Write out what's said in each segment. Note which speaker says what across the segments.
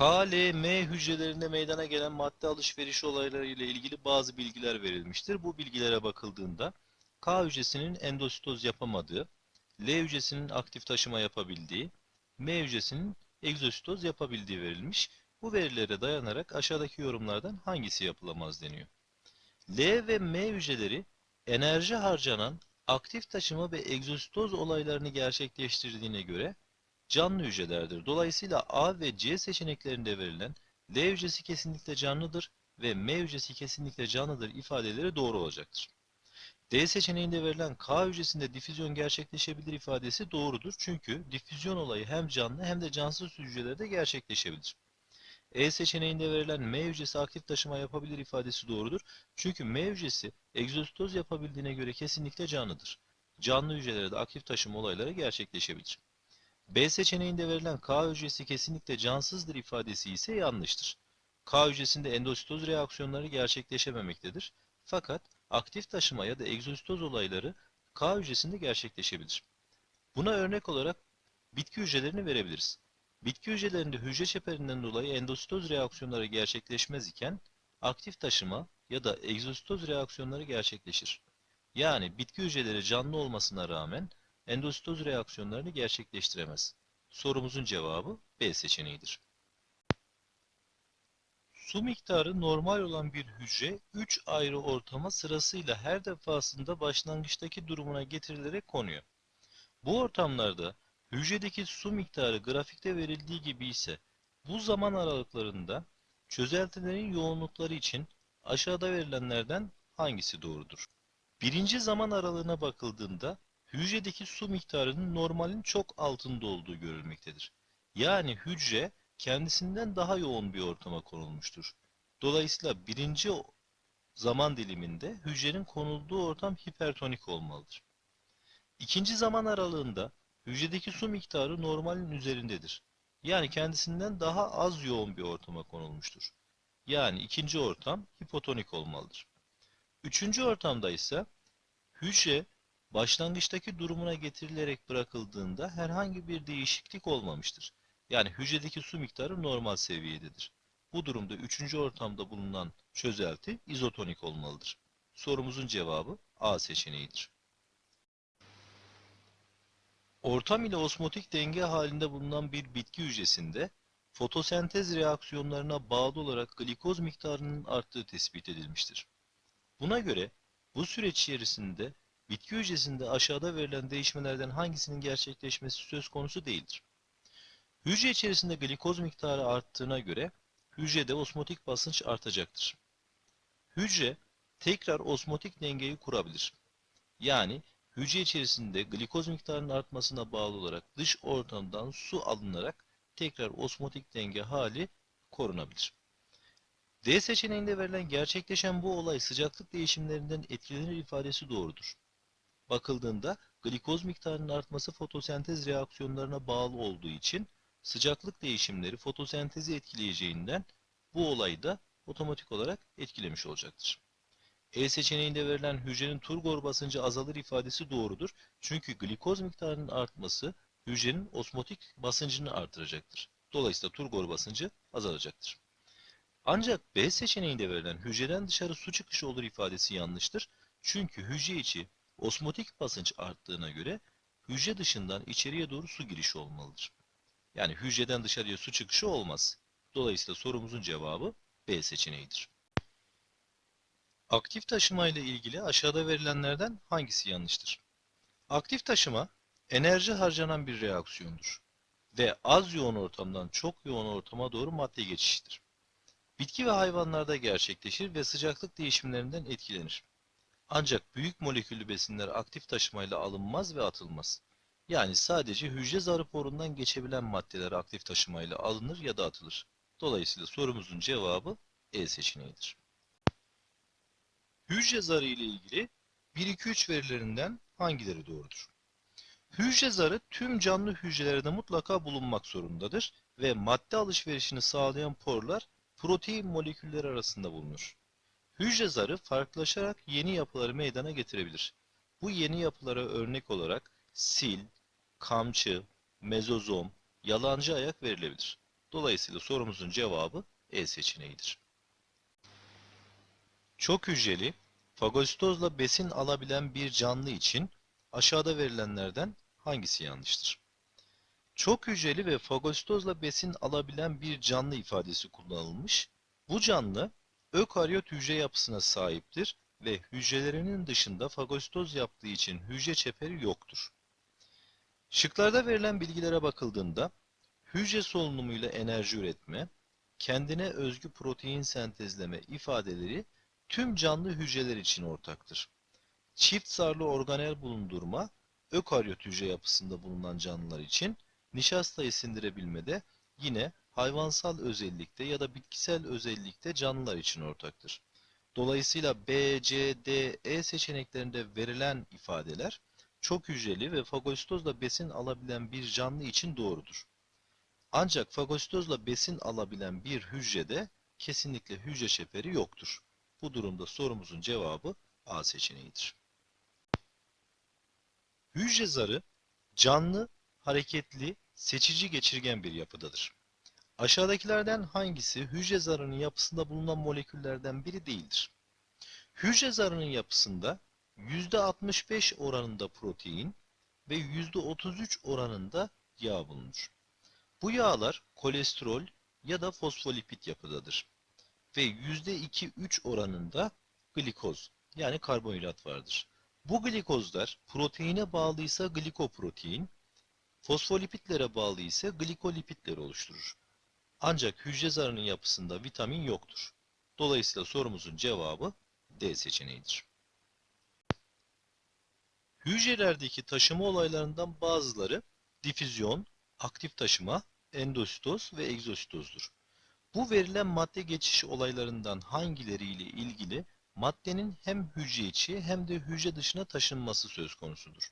Speaker 1: KLM hücrelerinde meydana gelen madde alışverişi olayları ile ilgili bazı bilgiler verilmiştir. Bu bilgilere bakıldığında K hücresinin endositoz yapamadığı, L hücresinin aktif taşıma yapabildiği, M hücresinin egzositoz yapabildiği verilmiş. Bu verilere dayanarak aşağıdaki yorumlardan hangisi yapılamaz deniyor. L ve M hücreleri enerji harcanan aktif taşıma ve egzositoz olaylarını gerçekleştirdiğine göre canlı hücrelerdir. Dolayısıyla A ve C seçeneklerinde verilen L hücresi kesinlikle canlıdır ve M hücresi kesinlikle canlıdır ifadeleri doğru olacaktır. D seçeneğinde verilen K hücresinde difüzyon gerçekleşebilir ifadesi doğrudur. Çünkü difüzyon olayı hem canlı hem de cansız hücrelerde gerçekleşebilir. E seçeneğinde verilen M hücresi aktif taşıma yapabilir ifadesi doğrudur. Çünkü M hücresi egzositoz yapabildiğine göre kesinlikle canlıdır. Canlı hücrelerde aktif taşıma olayları gerçekleşebilir. B seçeneğinde verilen K hücresi kesinlikle cansızdır ifadesi ise yanlıştır. K hücresinde endositoz reaksiyonları gerçekleşememektedir. Fakat aktif taşıma ya da egzositoz olayları K hücresinde gerçekleşebilir. Buna örnek olarak bitki hücrelerini verebiliriz. Bitki hücrelerinde hücre çeperinden dolayı endositoz reaksiyonları gerçekleşmez iken aktif taşıma ya da egzositoz reaksiyonları gerçekleşir. Yani bitki hücreleri canlı olmasına rağmen endositoz reaksiyonlarını gerçekleştiremez. Sorumuzun cevabı B seçeneğidir. Su miktarı normal olan bir hücre 3 ayrı ortama sırasıyla her defasında başlangıçtaki durumuna getirilerek konuyor. Bu ortamlarda hücredeki su miktarı grafikte verildiği gibi ise bu zaman aralıklarında çözeltilerin yoğunlukları için aşağıda verilenlerden hangisi doğrudur? Birinci zaman aralığına bakıldığında hücredeki su miktarının normalin çok altında olduğu görülmektedir. Yani hücre kendisinden daha yoğun bir ortama konulmuştur. Dolayısıyla birinci zaman diliminde hücrenin konulduğu ortam hipertonik olmalıdır. İkinci zaman aralığında hücredeki su miktarı normalin üzerindedir. Yani kendisinden daha az yoğun bir ortama konulmuştur. Yani ikinci ortam hipotonik olmalıdır. Üçüncü ortamda ise hücre başlangıçtaki durumuna getirilerek bırakıldığında herhangi bir değişiklik olmamıştır. Yani hücredeki su miktarı normal seviyededir. Bu durumda üçüncü ortamda bulunan çözelti izotonik olmalıdır. Sorumuzun cevabı A seçeneğidir. Ortam ile osmotik denge halinde bulunan bir bitki hücresinde fotosentez reaksiyonlarına bağlı olarak glikoz miktarının arttığı tespit edilmiştir. Buna göre bu süreç içerisinde bitki hücresinde aşağıda verilen değişmelerden hangisinin gerçekleşmesi söz konusu değildir. Hücre içerisinde glikoz miktarı arttığına göre hücrede osmotik basınç artacaktır. Hücre tekrar osmotik dengeyi kurabilir. Yani hücre içerisinde glikoz miktarının artmasına bağlı olarak dış ortamdan su alınarak tekrar osmotik denge hali korunabilir. D seçeneğinde verilen gerçekleşen bu olay sıcaklık değişimlerinden etkilenir ifadesi doğrudur. Bakıldığında glikoz miktarının artması fotosentez reaksiyonlarına bağlı olduğu için sıcaklık değişimleri fotosentezi etkileyeceğinden bu olayı da otomatik olarak etkilemiş olacaktır. E seçeneğinde verilen hücrenin turgor basıncı azalır ifadesi doğrudur. Çünkü glikoz miktarının artması hücrenin osmotik basıncını artıracaktır. Dolayısıyla turgor basıncı azalacaktır. Ancak B seçeneğinde verilen hücreden dışarı su çıkışı olur ifadesi yanlıştır. Çünkü hücre içi osmotik basınç arttığına göre hücre dışından içeriye doğru su girişi olmalıdır. Yani hücreden dışarıya su çıkışı olmaz. Dolayısıyla sorumuzun cevabı B seçeneğidir. Aktif taşıma ile ilgili aşağıda verilenlerden hangisi yanlıştır? Aktif taşıma enerji harcanan bir reaksiyondur ve az yoğun ortamdan çok yoğun ortama doğru madde geçişidir. Bitki ve hayvanlarda gerçekleşir ve sıcaklık değişimlerinden etkilenir. Ancak büyük moleküllü besinler aktif taşımayla alınmaz ve atılmaz. Yani sadece hücre zarı porundan geçebilen maddeler aktif taşımayla alınır ya da atılır. Dolayısıyla sorumuzun cevabı E seçeneğidir. Hücre zarı ile ilgili 1-2-3 verilerinden hangileri doğrudur? Hücre zarı tüm canlı hücrelerde mutlaka bulunmak zorundadır ve madde alışverişini sağlayan porlar protein molekülleri arasında bulunur. Hücre zarı farklılaşarak yeni yapıları meydana getirebilir. Bu yeni yapılara örnek olarak sil, kamçı, mezozom, yalancı ayak verilebilir. Dolayısıyla sorumuzun cevabı E seçeneğidir. Çok hücreli, fagositozla besin alabilen bir canlı için aşağıda verilenlerden hangisi yanlıştır? Çok hücreli ve fagositozla besin alabilen bir canlı ifadesi kullanılmış. Bu canlı ökaryot hücre yapısına sahiptir ve hücrelerinin dışında fagositoz yaptığı için hücre çeperi yoktur. Şıklarda verilen bilgilere bakıldığında hücre solunumuyla enerji üretme, kendine özgü protein sentezleme ifadeleri tüm canlı hücreler için ortaktır. Çift zarlı organel bulundurma, ökaryot hücre yapısında bulunan canlılar için nişastayı sindirebilmede yine hayvansal özellikte ya da bitkisel özellikte canlılar için ortaktır. Dolayısıyla B, C, D, E seçeneklerinde verilen ifadeler çok hücreli ve fagositozla besin alabilen bir canlı için doğrudur. Ancak fagositozla besin alabilen bir hücrede kesinlikle hücre çeperi yoktur. Bu durumda sorumuzun cevabı A seçeneğidir. Hücre zarı canlı, hareketli, seçici geçirgen bir yapıdadır. Aşağıdakilerden hangisi hücre zarının yapısında bulunan moleküllerden biri değildir? Hücre zarının yapısında %65 oranında protein ve %33 oranında yağ bulunur. Bu yağlar kolesterol ya da fosfolipid yapıdadır. Ve %2-3 oranında glikoz yani karbonhidrat vardır. Bu glikozlar proteine bağlıysa glikoprotein, fosfolipidlere bağlı ise glikolipidler oluşturur. Ancak hücre zarının yapısında vitamin yoktur. Dolayısıyla sorumuzun cevabı D seçeneğidir. Hücrelerdeki taşıma olaylarından bazıları difüzyon, aktif taşıma, endositoz ve egzositozdur. Bu verilen madde geçiş olaylarından hangileriyle ilgili maddenin hem hücre içi hem de hücre dışına taşınması söz konusudur.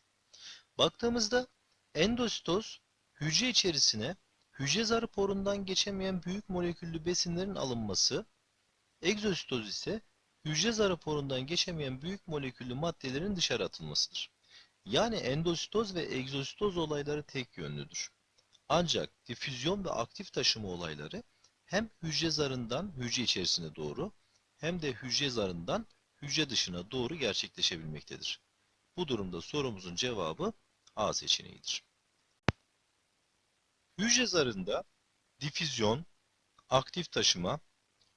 Speaker 1: Baktığımızda endositoz hücre içerisine hücre zarı porundan geçemeyen büyük moleküllü besinlerin alınması, egzositoz ise hücre zarı porundan geçemeyen büyük moleküllü maddelerin dışarı atılmasıdır. Yani endositoz ve egzositoz olayları tek yönlüdür. Ancak difüzyon ve aktif taşıma olayları hem hücre zarından hücre içerisine doğru hem de hücre zarından hücre dışına doğru gerçekleşebilmektedir. Bu durumda sorumuzun cevabı A seçeneğidir. Hücre zarında difüzyon, aktif taşıma,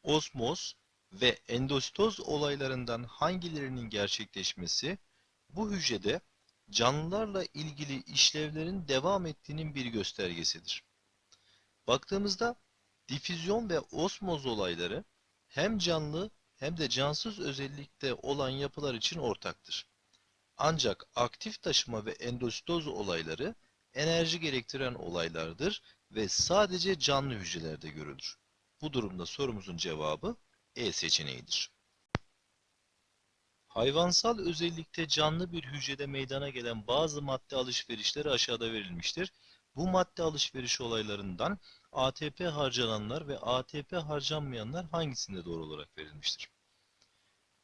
Speaker 1: osmoz ve endositoz olaylarından hangilerinin gerçekleşmesi bu hücrede canlılarla ilgili işlevlerin devam ettiğinin bir göstergesidir. Baktığımızda difüzyon ve osmoz olayları hem canlı hem de cansız özellikte olan yapılar için ortaktır. Ancak aktif taşıma ve endositoz olayları enerji gerektiren olaylardır ve sadece canlı hücrelerde görülür. Bu durumda sorumuzun cevabı E seçeneğidir. Hayvansal özellikte canlı bir hücrede meydana gelen bazı madde alışverişleri aşağıda verilmiştir. Bu madde alışveriş olaylarından ATP harcananlar ve ATP harcanmayanlar hangisinde doğru olarak verilmiştir?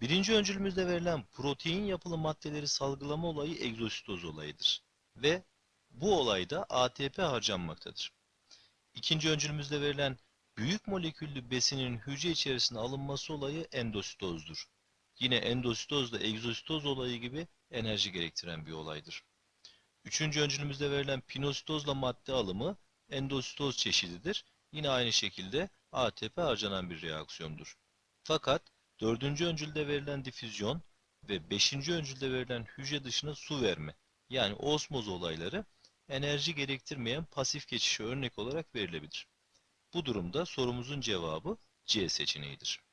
Speaker 1: Birinci öncülümüzde verilen protein yapılı maddeleri salgılama olayı egzositoz olayıdır. Ve bu olayda ATP harcanmaktadır. İkinci öncülümüzde verilen büyük moleküllü besinin hücre içerisine alınması olayı endositozdur. Yine endositoz da egzositoz olayı gibi enerji gerektiren bir olaydır. Üçüncü öncülümüzde verilen pinositozla madde alımı endositoz çeşididir. Yine aynı şekilde ATP harcanan bir reaksiyondur. Fakat dördüncü öncülde verilen difüzyon ve beşinci öncülde verilen hücre dışına su verme yani osmoz olayları enerji gerektirmeyen pasif geçişe örnek olarak verilebilir. Bu durumda sorumuzun cevabı C seçeneğidir.